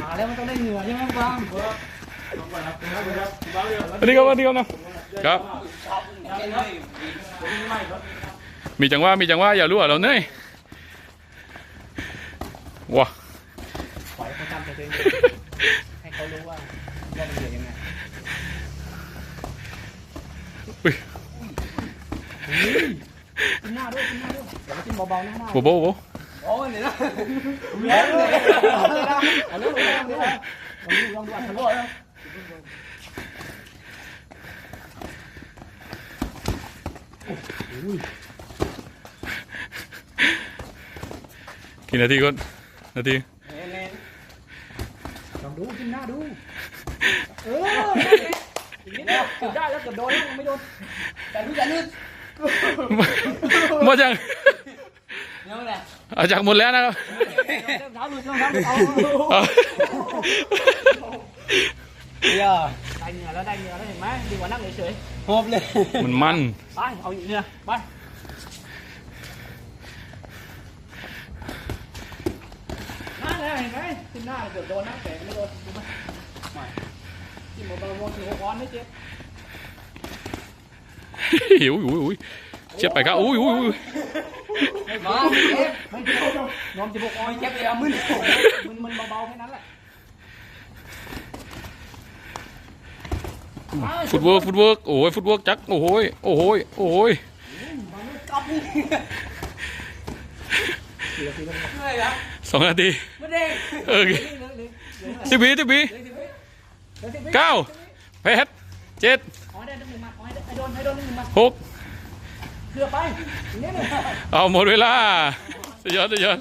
มาแล้วมันต้องได้เหงื่อใช่ไหมบ้างสวัสดีครับสวัสดีครับนะครับ มีจังว่ามีจังว่าอย่ารั่วเราเนื่ยว้าปล่อยเขาจำตัวเองให้เขารู้ว่าว่ามันเหนื่อยยังไงอุ้ยหน้าด้วยหน้าด้วยเดี๋ยวจิ้มเบาๆหน้าเบาๆ กลองดูลองดูลองดูอัดทะลุแล้วกี่นาทีก่อนนาทีลองดูกินหน้าดู เออกนิดเดียวเกือบได้แล้วเกือบโดนแล้วยังไม่โดนแต่พี่อย่าจากหมดแล้วนะครับเท้าหลุดรองเท้าหลุดเอาเอาเดี๋ยวได้เหงื่อแล้วได้เหงื่อแล้วเห็นไหมดีกว่านั่งเฉยหอบเลย มันมัน ไป เอาอีกเหงื่อไปนั่นแหละเห็นไหมขึ้นหน้าเกือบโดนนะแต่ไม่โดนดูไหมไม่จิ้มเบาๆโมถือก้อนไม่เจ็บหิวอุ้ยอุ้ย เช็ดไปครับอุ้ยอุ้ยอุ้ยมาเจ็บไม่เจ็บนอมจะบอกออยเจ็บเลยอะมึนมึนมึนเบาๆแค่นั้นแหละฟุตเวิร์กฟุตเวิร์กโอ้ยฟุตเวิร์กจักโอ้โหยโอ้โหยโอ้โหยกับนี่เหลือทีละเหนื่อยละสองนาทีไม่ได้เออสิบวิสิบวิเก้าแปดเจ็ดขอให้ได้หนึ่งมาขอให้ได้ให้โดนให้โดนหนึ่งมาหก เพื่อไปเลยเอาหมดเวลาสุดยอดสุดยอด